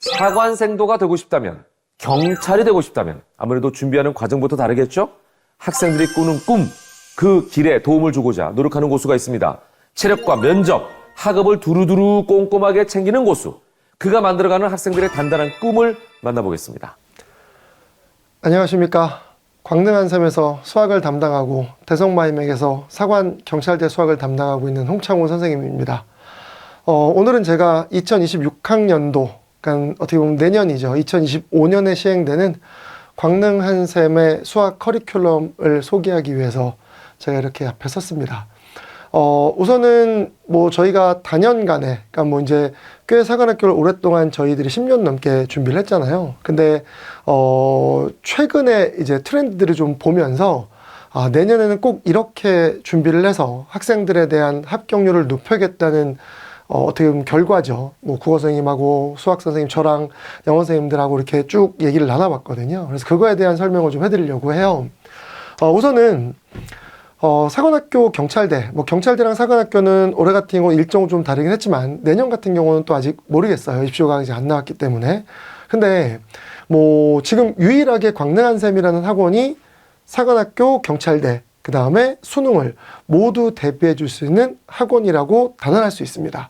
사관생도가 되고 싶다면, 경찰이 되고 싶다면 아무래도 준비하는 과정부터 다르겠죠? 학생들이 꾸는 꿈, 그 길에 도움을 주고자 노력하는 고수가 있습니다. 체력과 면접, 학업을 두루두루 꼼꼼하게 챙기는 고수. 그가 만들어가는 학생들의 단단한 꿈을 만나보겠습니다. 안녕하십니까. 광릉 한샘에서 수학을 담당하고 대성마임에게서 사관 경찰대 수학을 담당하고 있는 홍창훈 선생님입니다. 어, 오늘은 제가 2026학년도, 그러니까 어떻게 보면 내년이죠. 2025년에 시행되는 광릉 한샘의 수학 커리큘럼을 소개하기 위해서 제가 이렇게 앞에 섰습니다. 어, 우선은 뭐 저희가 단연간에, 그러니까 뭐 이제 꽤 사관학교를 오랫동안 저희들이 10년 넘게 준비를 했잖아요. 근데, 어, 최근에 이제 트렌드들을 좀 보면서, 아, 내년에는 꼭 이렇게 준비를 해서 학생들에 대한 합격률을 높여야겠다는 어, 어떻게 보면 결과죠. 뭐 국어 선생님하고 수학 선생님, 저랑 영어 선생님들하고 이렇게 쭉 얘기를 나눠봤거든요. 그래서 그거에 대한 설명을 좀 해드리려고 해요. 어, 우선은 어, 사관학교 경찰대, 뭐 경찰대랑 사관학교는 올해 같은 경우 일정은 좀 다르긴 했지만 내년 같은 경우는 또 아직 모르겠어요. 입시가 이제 안 나왔기 때문에. 근데 뭐 지금 유일하게 광릉한샘이라는 학원이 사관학교 경찰대, 그 다음에 수능을 모두 대비해 줄 수 있는 학원이라고 단언할 수 있습니다.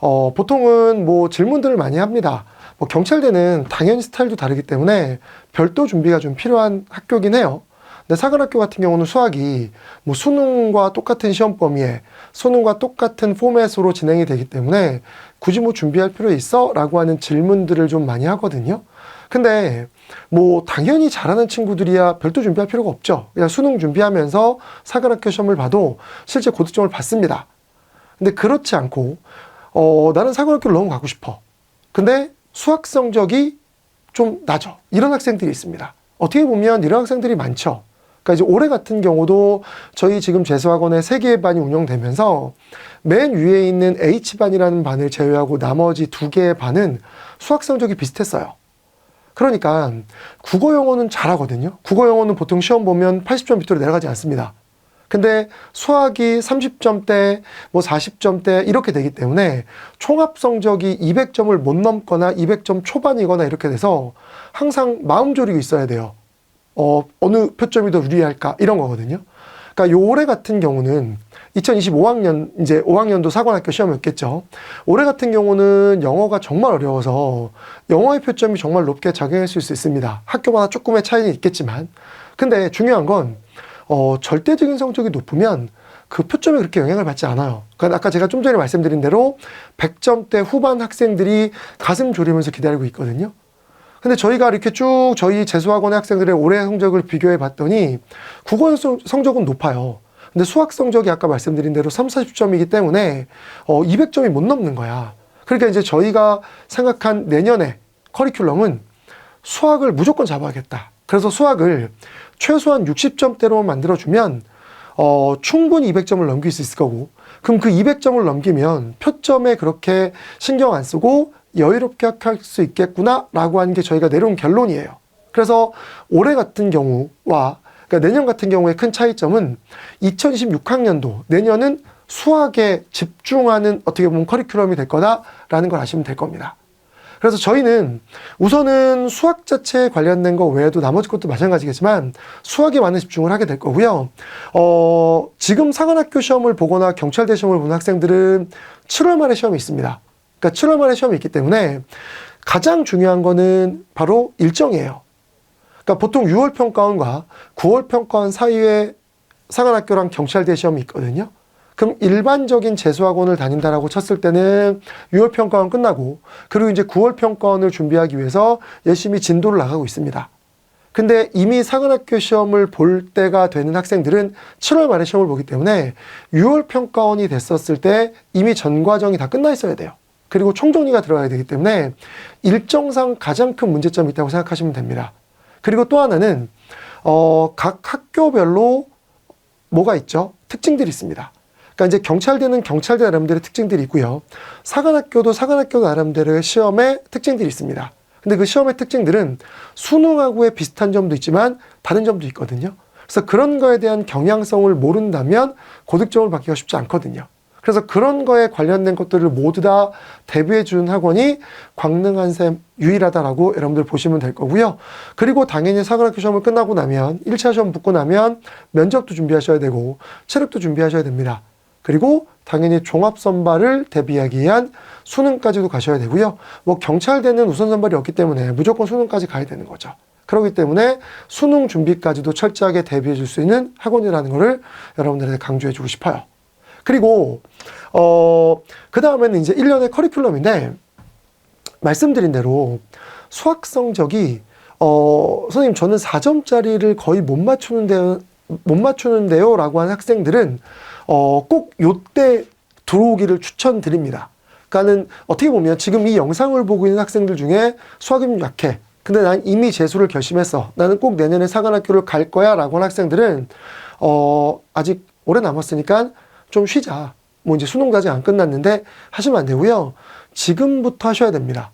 어, 보통은 뭐 질문들을 많이 합니다. 뭐 경찰대는 당연히 스타일도 다르기 때문에 별도 준비가 좀 필요한 학교긴 해요. 근데 사관학교 같은 경우는 수학이 뭐 수능과 똑같은 시험 범위에 수능과 똑같은 포맷으로 진행이 되기 때문에 굳이 뭐 준비할 필요 있어? 라고 하는 질문들을 좀 많이 하거든요. 근데 뭐 당연히 잘하는 친구들이야 별도 준비할 필요가 없죠. 그냥 수능 준비하면서 사관학교 시험을 봐도 실제 고득점을 받습니다. 근데 그렇지 않고 어 나는 사관학교를 너무 가고 싶어. 근데 수학 성적이 좀 낮아. 이런 학생들이 있습니다. 어떻게 보면 이런 학생들이 많죠. 그러니까 이제 올해 같은 경우도 저희 지금 재수학원에 세 개의 반이 운영되면서 맨 위에 있는 H반이라는 반을 제외하고 나머지 두 개의 반은 수학 성적이 비슷했어요. 그러니까 국어 영어는 잘하거든요. 국어 영어는 보통 시험 보면 80점 밑으로 내려가지 않습니다. 근데 수학이 30점대, 뭐 40점대 이렇게 되기 때문에 총합 성적이 200점을 못 넘거나 200점 초반이거나 이렇게 돼서 항상 마음 졸이고 있어야 돼요. 어, 어느 표점이 더 유리할까 이런 거거든요. 그러니까 요 올해 같은 경우는 2025학년 이제 5학년도 사관학교 시험이었겠죠. 올해 같은 경우는 영어가 정말 어려워서 영어의 표점이 정말 높게 작용할 수 있습니다. 학교마다 조금의 차이는 있겠지만, 근데 중요한 건 어, 절대적인 성적이 높으면 그 표점에 그렇게 영향을 받지 않아요. 그러니까 아까 제가 좀 전에 말씀드린 대로 100점대 후반 학생들이 가슴 졸이면서 기다리고 있거든요. 근데 저희가 이렇게 쭉 저희 재수학원의 학생들의 올해 성적을 비교해 봤더니 국어 성적은 높아요. 근데 수학 성적이 아까 말씀드린 대로 3, 40점이기 때문에 어 200점이 못 넘는 거야. 그러니까 이제 저희가 생각한 내년에 커리큘럼은 수학을 무조건 잡아야겠다. 그래서 수학을 최소한 60점대로만 만들어주면 어, 충분히 200점을 넘길 수 있을 거고 그럼 그 200점을 넘기면 표점에 그렇게 신경 안 쓰고 여유롭게 학할 수 있겠구나 라고 하는 게 저희가 내려온 결론이에요. 그래서 올해 같은 경우와 그러니까 내년 같은 경우의 큰 차이점은 2026학년도 내년은 수학에 집중하는 어떻게 보면 커리큘럼이 될 거다라는 걸 아시면 될 겁니다. 그래서 저희는 우선은 수학 자체에 관련된 거 외에도 나머지 것도 마찬가지겠지만 수학에 많은 집중을 하게 될 거고요. 어, 지금 사관학교 시험을 보거나 경찰대 시험을 보는 학생들은 7월 말에 시험이 있습니다. 그러니까 7월 말에 시험이 있기 때문에 가장 중요한 거는 바로 일정이에요. 그러니까 보통 6월 평가원과 9월 평가원 사이에 사관학교랑 경찰대 시험이 있거든요. 그럼 일반적인 재수학원을 다닌다라고 쳤을 때는 6월 평가원 끝나고 그리고 이제 9월 평가원을 준비하기 위해서 열심히 진도를 나가고 있습니다. 근데 이미 사관학교 시험을 볼 때가 되는 학생들은 7월 말에 시험을 보기 때문에 6월 평가원이 됐었을 때 이미 전 과정이 다 끝나 있어야 돼요. 그리고 총정리가 들어가야 되기 때문에 일정상 가장 큰 문제점이 있다고 생각하시면 됩니다. 그리고 또 하나는 어, 각 학교별로 뭐가 있죠? 특징들이 있습니다. 그러니까 이제 경찰대는 경찰대 나름대로의 특징들이 있고요. 사관학교도 사관학교 나름대로의 시험의 특징들이 있습니다. 근데 그 시험의 특징들은 수능하고의 비슷한 점도 있지만 다른 점도 있거든요. 그래서 그런 거에 대한 경향성을 모른다면 고득점을 받기가 쉽지 않거든요. 그래서 그런 거에 관련된 것들을 모두 다 대비해 주는 학원이 광능 한샘 유일하다라고 여러분들 보시면 될 거고요. 그리고 당연히 사관학교 시험을 끝나고 나면 1차 시험 붙고 나면 면접도 준비하셔야 되고 체력도 준비하셔야 됩니다. 그리고 당연히 종합선발을 대비하기 위한 수능까지도 가셔야 되고요. 뭐 경찰대는 우선 선발이 없기 때문에 무조건 수능까지 가야 되는 거죠. 그렇기 때문에 수능 준비까지도 철저하게 대비해 줄 수 있는 학원이라는 것을 여러분들한테 강조해 주고 싶어요. 그리고 어, 그 다음에는 이제 1년의 커리큘럼인데 말씀드린 대로 수학 성적이 어, 선생님 저는 4점짜리를 거의 못 맞추는데요. 못 맞추는데요라고 하는 학생들은 어, 꼭 요때 들어오기를 추천드립니다. 그러니까는 어떻게 보면 지금 이 영상을 보고 있는 학생들 중에 수학이 좀 약해. 근데 난 이미 재수를 결심했어. 나는 꼭 내년에 사관학교를 갈 거야. 라고 하는 학생들은, 어, 아직 오래 남았으니까 좀 쉬자. 뭐 이제 수능도 아직 안 끝났는데 하시면 안 되고요. 지금부터 하셔야 됩니다.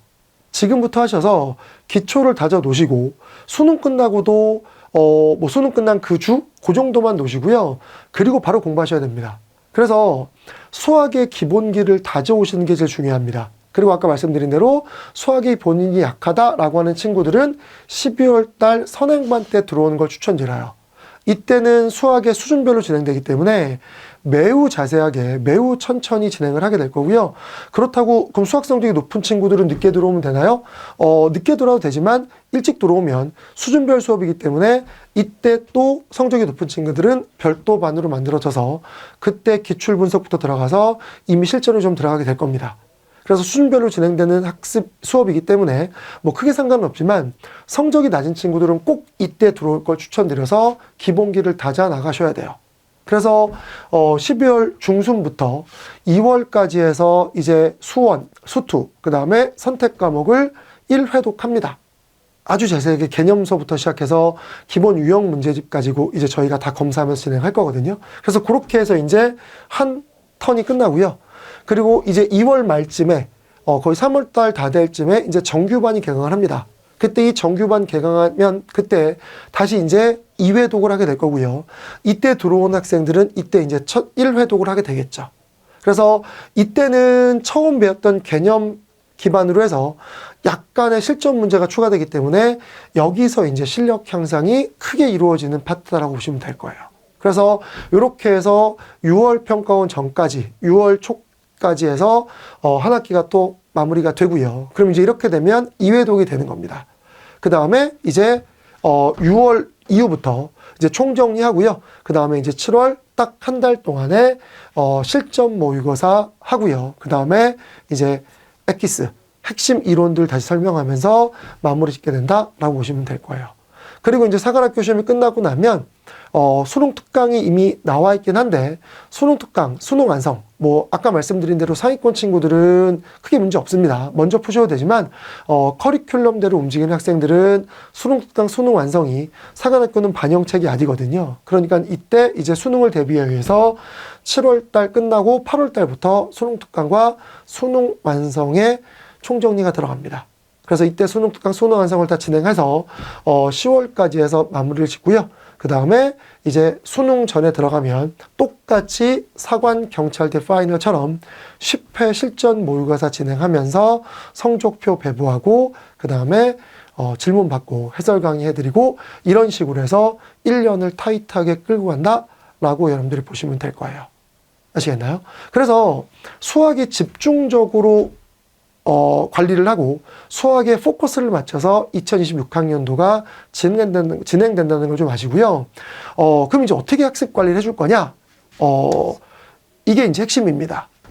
지금부터 하셔서 기초를 다져 놓으시고 수능 끝나고도 어 뭐 수능 끝난 그 주 그 정도만 놓으시고요. 그리고 바로 공부하셔야 됩니다. 그래서 수학의 기본기를 다져 오시는 게 제일 중요합니다. 그리고 아까 말씀드린 대로 수학이 본인이 약하다라고 하는 친구들은 12월 달 선행반 때 들어오는 걸 추천드려요. 이때는 수학의 수준별로 진행되기 때문에 매우 자세하게 매우 천천히 진행을 하게 될 거고요. 그렇다고 그럼 수학 성적이 높은 친구들은 늦게 들어오면 되나요? 어, 늦게 들어와도 되지만 일찍 들어오면 수준별 수업이기 때문에 이때 또 성적이 높은 친구들은 별도 반으로 만들어져서 그때 기출 분석부터 들어가서 이미 실전을 좀 들어가게 될 겁니다. 그래서 수준별로 진행되는 학습 수업이기 때문에 뭐 크게 상관은 없지만 성적이 낮은 친구들은 꼭 이때 들어올 걸 추천드려서 기본기를 다져 나가셔야 돼요. 그래서 어 12월 중순부터 2월까지 해서 이제 수원, 수투, 그 다음에 선택 과목을 1회독합니다. 아주 자세하게 개념서부터 시작해서 기본 유형 문제집 가지고 이제 저희가 다 검사하면서 진행할 거거든요. 그래서 그렇게 해서 이제 한 턴이 끝나고요. 그리고 이제 2월 말쯤에 어 거의 3월 달 다 될 쯤에 이제 정규반이 개강을 합니다. 그때 이 정규반 개강하면 그때 다시 이제 2회 독을 하게 될 거고요. 이때 들어온 학생들은 이때 이제 첫 1회 독을 하게 되겠죠. 그래서 이때는 처음 배웠던 개념 기반으로 해서 약간의 실전 문제가 추가되기 때문에 여기서 이제 실력 향상이 크게 이루어지는 파트라고 보시면 될 거예요. 그래서 이렇게 해서 6월 평가원 전까지 6월 초 까지 해서 어, 한 학기가 또 마무리가 되고요. 그럼 이제 이렇게 되면 2회독이 되는 겁니다. 그 다음에 이제 어, 6월 이후부터 이제 총정리하고요. 그 다음에 이제 7월 딱 한 달 동안에 어, 실전 모의고사 하고요. 그 다음에 이제 엑기스 핵심 이론들 다시 설명하면서 마무리 짓게 된다라고 보시면 될 거예요. 그리고 이제 사관학교 시험이 끝나고 나면 어, 수능 특강이 이미 나와 있긴 한데 수능 특강, 수능 완성 뭐 아까 말씀드린 대로 상위권 친구들은 크게 문제 없습니다. 먼저 푸셔도 되지만 어, 커리큘럼대로 움직이는 학생들은 수능 특강, 수능 완성이 사관학교는 반영책이 아니거든요. 그러니까 이때 이제 수능을 대비하기 위해서 7월 달 끝나고 8월 달부터 수능 특강과 수능 완성의 총정리가 들어갑니다. 그래서 이때 수능 특강 수능 완성을 다 진행해서 어 10월까지 해서 마무리를 짓고요. 그 다음에 이제 수능 전에 들어가면 똑같이 사관 경찰대 파이널처럼 10회 실전 모의고사 진행하면서 성적표 배부하고 그 다음에 어, 질문 받고 해설 강의 해드리고 이런 식으로 해서 1년을 타이트하게 끌고 간다 라고 여러분들이 보시면 될 거예요. 아시겠나요? 그래서 수학이 집중적으로 어, 관리를 하고 수학에 포커스를 맞춰서 2026학년도가 진행된다는, 진행된다는 걸 좀 아시고요. 어, 그럼 이제 어떻게 학습 관리를 해줄 거냐? 어, 이게 이제 핵심입니다.